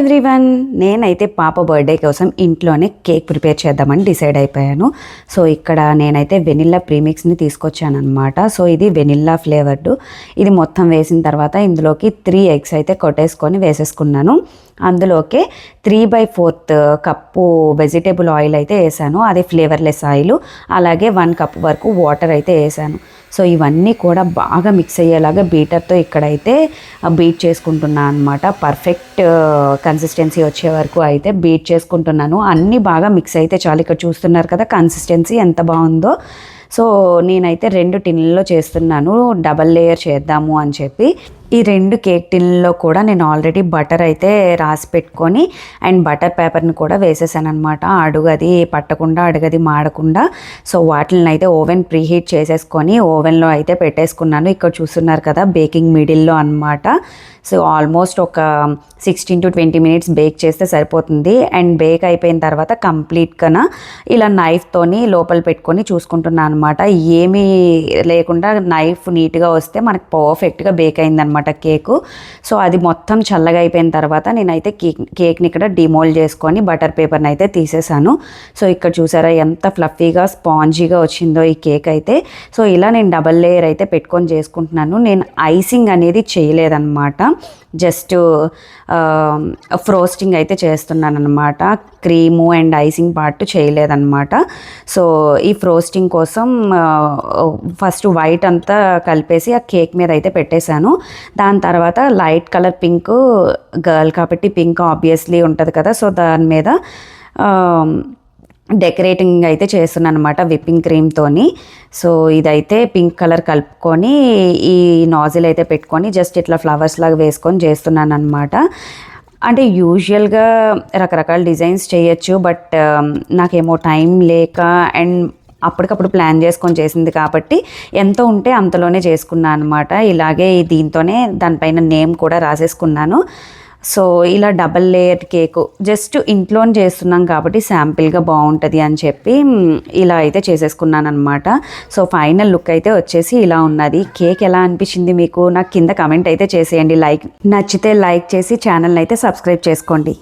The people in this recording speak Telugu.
ఎవ్రీవన్. నేనైతే పాప బర్త్డే కోసం ఇంట్లోనే కేక్ ప్రిపేర్ చేద్దామని డిసైడ్ అయిపోయాను. సో ఇక్కడ నేనైతే వెనిల్లా ప్రీమిక్స్ని తీసుకొచ్చానమాట సో ఇది వెనిల్లా ఫ్లేవర్డ్. ఇది మొత్తం వేసిన తర్వాత ఇందులోకి త్రీ ఎగ్స్ అయితే కొట్టేసుకొని వేసేసుకున్నాను. అందులోకే three by fourth cup vegetable oil అయితే వేసాను. అది ఫ్లేవర్లెస్ ఆయిల్. అలాగే వన్ కప్ వరకు వాటర్ అయితే వేసాను. సో ఇవన్నీ కూడా బాగా మిక్స్ అయ్యేలాగా బీటర్తో ఇక్కడైతే బీట్ చేసుకుంటున్నాను అనమాట పర్ఫెక్ట్ కన్సిస్టెన్సీ వచ్చే వరకు అయితే బీట్ చేసుకుంటున్నాను. అన్నీ బాగా మిక్స్ అయితే చాలు. ఇక్కడ చూస్తున్నారు కదా కన్సిస్టెన్సీ ఎంత బాగుందో. సో నేనైతే రెండు టిన్లలో చేస్తున్నాను. డబల్ లేయర్ చేద్దాము అని చెప్పి. ఈ రెండు కేక్ టిన్లలో కూడా నేను ఆల్రెడీ బటర్ అయితే రాసి పెట్టుకొని అండ్ బటర్ పేపర్ని కూడా వేసేసాను అనమాట అడుగది పట్టకుండా అడుగది మాడకుండా. సో వాటిని అయితే ఓవెన్ ప్రీహీట్ చేసేసుకొని ఓవెన్లో అయితే పెట్టేసుకున్నాను. ఇక్కడ చూస్తున్నారు కదా బేకింగ్ మిడిల్లో అనమాట సో ఆల్మోస్ట్ ఒక sixteen to twenty minutes bake చేస్తే సరిపోతుంది. అండ్ బేక్ అయిపోయిన తర్వాత కంప్లీట్గా ఇలా నైఫ్తోని లోపల పెట్టుకొని చూసుకుంటున్నాను అనమాట ఏమీ లేకుండా నైఫ్ నీట్గా వస్తే మనకు పర్ఫెక్ట్గా బేక్ అయిందనమాట కేకు. సో అది మొత్తం చల్లగా అయిపోయిన తర్వాత నేనైతే కేక్ కేక్ని ఇక్కడ డిమోల్డ్ చేసుకొని బటర్ పేపర్ని అయితే తీసేసాను. సో ఇక్కడ చూసారా ఎంత ఫ్లఫీగా స్పాంజీగా వచ్చిందో ఈ కేక్ అయితే. సో ఇలా నేను డబల్ లేయర్ అయితే పెట్టుకొని చేసుకుంటున్నాను. నేను ఐసింగ్ అనేది చేయలేదన్నమాట. జస్ట్ ఫ్రోస్టింగ్ అయితే చేస్తున్నాను అనమాట క్రీము అండ్ ఐసింగ్ పార్ట్ చేయలేదన్నమాట. సో ఈ ఫ్రోస్టింగ్ కోసం ఫస్ట్ వైట్ అంతా కలిపేసి ఆ కేక్ మీద అయితే పెట్టేశాను. దాని తర్వాత లైట్ కలర్ పింక్ గర్ల్ కాబట్టి పింక్ ఆబ్వియస్లీ ఉంటుంది కదా. సో దాని మీద డెకరేటింగ్ అయితే చేస్తున్నాను అనమాట విప్పింగ్ క్రీమ్తోని సో ఇదైతే పింక్ కలర్ కలుపుకొని ఈ నాజిల్ అయితే పెట్టుకొని జస్ట్ ఇట్లా ఫ్లవర్స్ లాగా వేసుకొని చేస్తున్నాను అనమాట అంటే యూజువల్గా రకరకాల డిజైన్స్ చేయొచ్చు బట్ నాకేమో టైం లేక అండ్ అప్పటికప్పుడు ప్లాన్ చేసుకొని చేసింది కాబట్టి ఎంత ఉంటే అంతలోనే చేసుకున్నాను అనమాట ఇలాగే దీంతోనే దానిపైన నేమ్ కూడా రాసేసుకున్నాను. సో ఇలా డబల్ లేయర్ కేక్ జస్ట్ ఇంట్లో చేస్తున్నాం కాబట్టి శాంపిల్గా బాగుంటుంది అని చెప్పి ఇలా అయితే చేసేసుకున్నాను అనమాట సో ఫైనల్ లుక్ అయితే వచ్చేసి ఇలా ఉన్నది. కేక్ ఎలా అనిపించింది మీకు? నాకు కింద కమెంట్ అయితే చేసేయండి. లైక్ నచ్చితే లైక్ చేసి ఛానల్ అయితే సబ్స్క్రైబ్ చేసుకోండి.